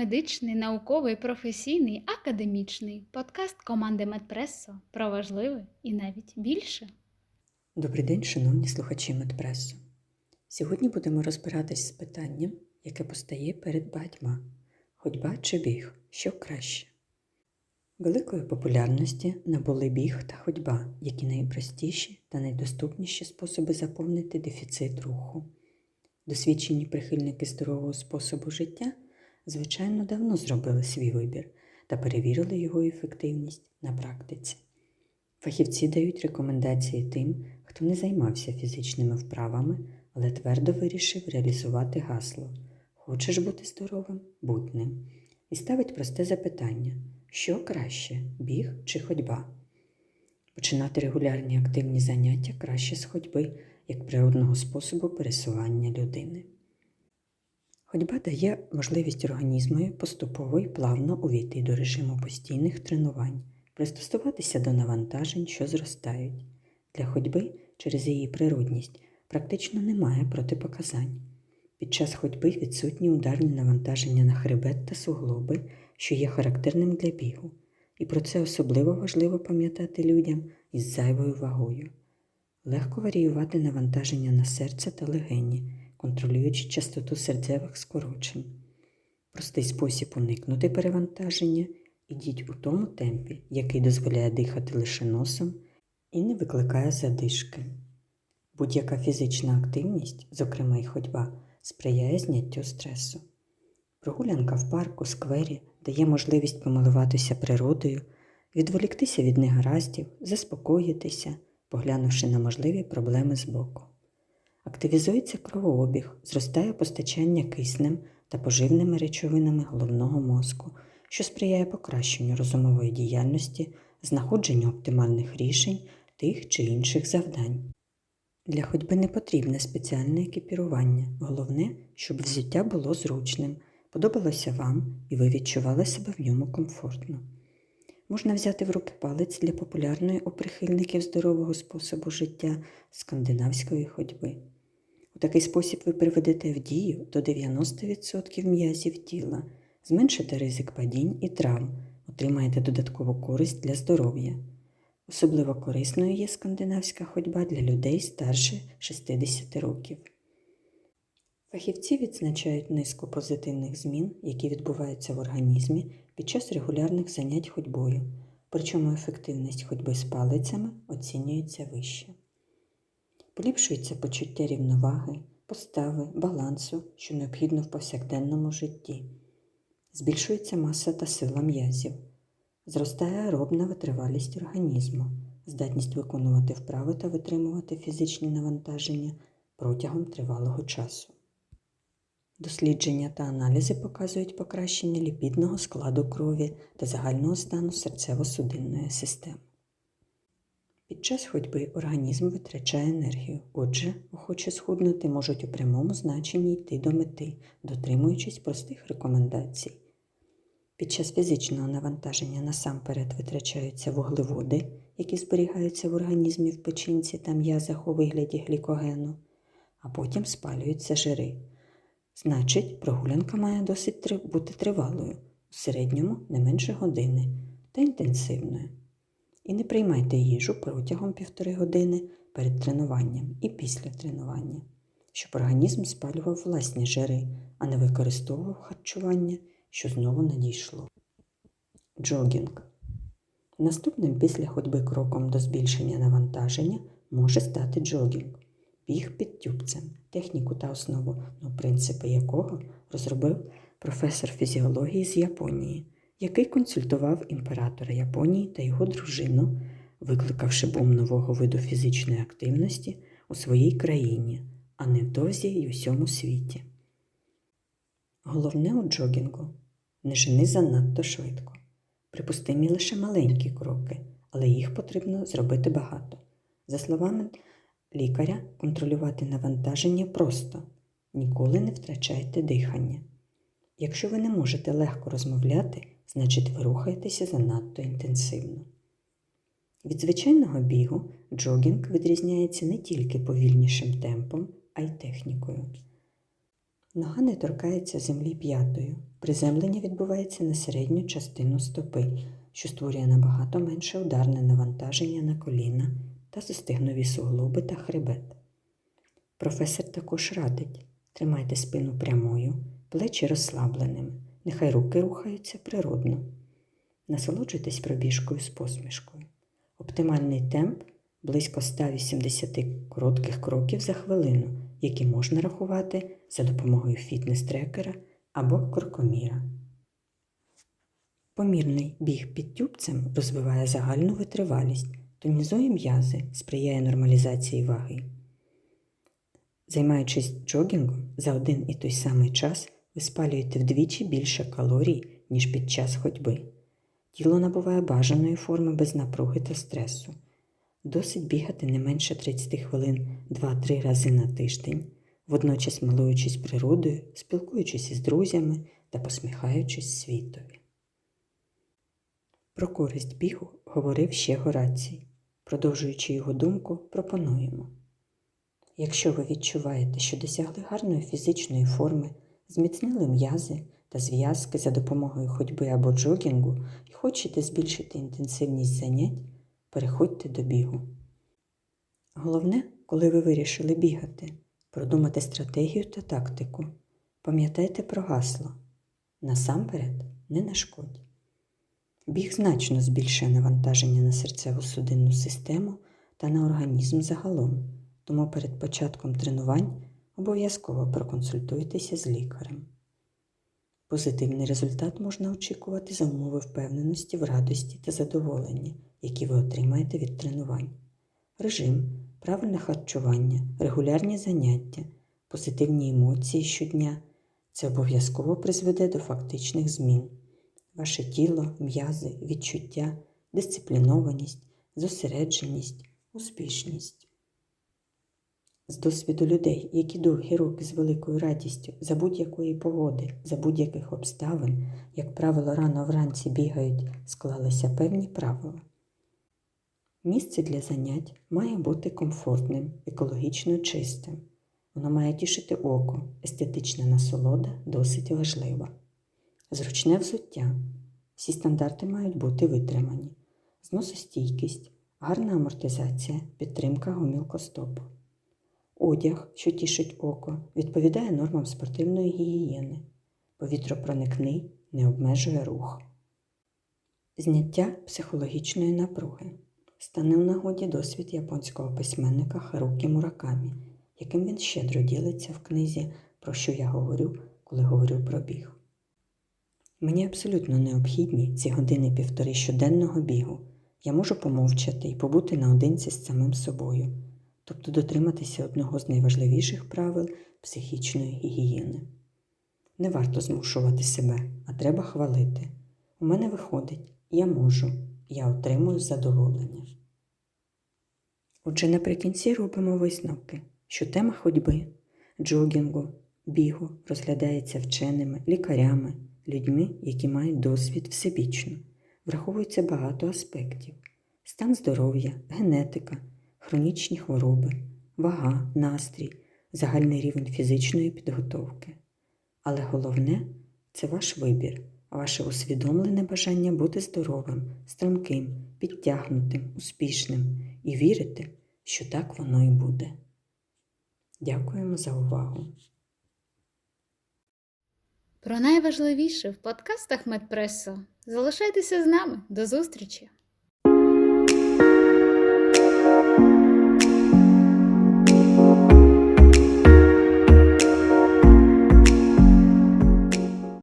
медичний, науковий, професійний, академічний подкаст команди Медпресо про важливе і навіть більше. Добрий день, шановні слухачі Медпресу. Сьогодні будемо розбиратись з питанням, яке постає перед багатьма ходьба чи біг, що краще. Великої популярності набули біг та ходьба, які найпростіші та найдоступніші способи заповнити дефіцит руху. Досвідчені прихильники здорового способу життя, звичайно, давно зробили свій вибір та перевірили його ефективність на практиці. Фахівці дають рекомендації тим, хто не займався фізичними вправами, але твердо вирішив реалізувати гасло Хочеш бути здоровим? Будь ним. І ставить просте запитання: що краще біг чи ходьба? Починати регулярні активні заняття краще з ходьби як природного способу пересування людини. Ходьба дає можливість організму поступово і плавно увійти до режиму постійних тренувань, пристосуватися до навантажень, що зростають. Для ходьби через її природність практично немає протипоказань. Під час ходьби відсутні ударні навантаження на хребет та суглоби, що є характерним для бігу, і про це особливо важливо пам'ятати людям із зайвою вагою. Легко варіювати навантаження на серце та легені, контролюючи частоту серцевих скорочень. Простий спосіб уникнути перевантаження ідіть у тому темпі, який дозволяє дихати лише носом і не викликає задишки. Будь-яка фізична активність, зокрема й ходьба, сприяє зняттю стресу. Прогулянка в парку, сквері дає можливість помилуватися природою, відволіктися від негараздів, заспокоїтися, поглянувши на можливі проблеми збоку. Активізується кровообіг, зростає постачання киснем та поживними речовинами головного мозку, що сприяє покращенню розумової діяльності, знаходженню оптимальних рішень тих чи інших завдань. Для ходьби не потрібне спеціальне екіпірування. Головне, щоб взуття було зручним, подобалося вам і ви відчували себе в ньому комфортно. Можна взяти в руки палець для популярної у прихильників здорового способу життя скандинавської ходьби. Такий спосіб ви приведете в дію до 90% м'язів тіла, зменшите ризик падінь і травм, отримаєте додаткову користь для здоров'я. Особливо корисною є скандинавська ходьба для людей старше 60 років. Фахівці відзначають низку позитивних змін, які відбуваються в організмі під час регулярних занять ходьбою, причому ефективність ходьби з палицями оцінюється вище. Поліпшується почуття рівноваги, постави, балансу, що необхідно в повсякденному житті. Збільшується маса та сила м'язів. Зростає аеробна витривалість організму, здатність виконувати вправи та витримувати фізичні навантаження протягом тривалого часу. Дослідження та аналізи показують покращення ліпідного складу крові та загального стану серцево-судинної системи. Під час ходьби організм витрачає енергію, отже, охоче схуднути можуть у прямому значенні йти до мети, дотримуючись простих рекомендацій. Під час фізичного навантаження насамперед витрачаються вуглеводи, які зберігаються в організмі в печінці та м'язах у вигляді глікогену, а потім спалюються жири. Значить, прогулянка має досить бути тривалою, у середньому не менше години та інтенсивною. І не приймайте їжу протягом півтори години перед тренуванням і після тренування, щоб організм спалював власні жири, а не використовував харчування що знову надійшло. Джогінг. Наступним після ходьби кроком до збільшення навантаження може стати джогінг, біг під тюбцем, техніку та основу, ну, принципи якого розробив професор фізіології з Японії, який консультував імператора Японії та його дружину, викликавши бум нового виду фізичної активності у своїй країні, а невдовзі й усьому світі. Головне у джогінгу не жени занадто швидко. Припустимі лише маленькі кроки, але їх потрібно зробити багато. За словами лікаря, контролювати навантаження просто ніколи не втрачайте дихання. Якщо ви не можете легко розмовляти, значить ви рухаєтеся занадто інтенсивно. Від звичайного бігу джогінг відрізняється не тільки повільнішим темпом, а й технікою. Нога не торкається землі п'ятою. Приземлення відбувається на середню частину стопи, що створює набагато менше ударне навантаження на коліна та застигнові суглоби та хребет. Професор також радить тримайте спину прямою, плечі розслабленими, нехай руки рухаються природно. Насолоджуйтесь пробіжкою з посмішкою. Оптимальний темп близько 180 коротких кроків за хвилину, які можна рахувати за допомогою фітнес-трекера або крокоміра. Помірний біг під тюбцем розвиває загальну витривалість, тонізує м'язи, сприяє нормалізації ваги. Займаючись джогінгом за один і той самий час, ви спалюєте вдвічі більше калорій, ніж під час ходьби. Тіло набуває бажаної форми без напруги та стресу. Досить бігати не менше 30 хвилин 2-3 рази на тиждень, водночас милуючись природою, спілкуючись із друзями та посміхаючись світові. Про користь бігу говорив ще Горацій. Продовжуючи його думку, пропонуємо. Якщо ви відчуваєте, що досягли гарної фізичної форми, зміцнили м'язи та зв'язки за допомогою ходьби або джогінгу і хочете збільшити інтенсивність занять, переходьте до бігу. Головне, коли ви вирішили бігати, продумати стратегію та тактику. Пам'ятайте про гасло. Насамперед не нашкодь. Біг значно збільшує навантаження на серцево-судинну систему та на організм загалом, тому перед початком тренувань обов'язково проконсультуйтеся з лікарем. Позитивний результат можна очікувати за умови впевненості в радості та задоволенні, які ви отримаєте від тренувань. Режим, правильне харчування, регулярні заняття, позитивні емоції щодня це обов'язково призведе до фактичних змін. Ваше тіло, м'язи, відчуття, дисциплінованість, зосередженість, успішність. З досвіду людей, які довгі роки з великою радістю за будь-якої погоди, за будь-яких обставин, як правило, рано вранці бігають, склалися певні правила. Місце для занять має бути комфортним, екологічно чистим. Воно має тішити око, естетична насолода досить важлива. Зручне взуття. Всі стандарти мають бути витримані. Зносостійкість, гарна амортизація, підтримка гомілкостопу. Одяг, що тішить око, відповідає нормам спортивної гігієни. Повітропроникний не обмежує рух. Зняття психологічної напруги. Стане в нагоді досвід японського письменника Харукі Муракамі, яким він щедро ділиться в книзі, про що я говорю, коли говорю про біг. Мені абсолютно необхідні ці години півтори щоденного бігу. Я можу помовчати і побути наодинці з самим собою, тобто дотриматися одного з найважливіших правил психічної гігієни. Не варто змушувати себе, а треба хвалити. У мене виходить, я можу, я отримую задоволення. Отже, наприкінці робимо висновки, що тема ходьби, джогінгу, бігу розглядається вченими, лікарями, людьми, які мають досвід всебічно. Враховується багато аспектів: стан здоров'я, генетика, хронічні хвороби, вага, настрій, загальний рівень фізичної підготовки. Але головне це ваш вибір, ваше усвідомлене бажання бути здоровим, стрімким, підтягнутим, успішним і вірити, що так воно і буде. Дякуємо за увагу! Про найважливіше в подкастах Медпресо. Залишайтеся з нами. До зустрічі!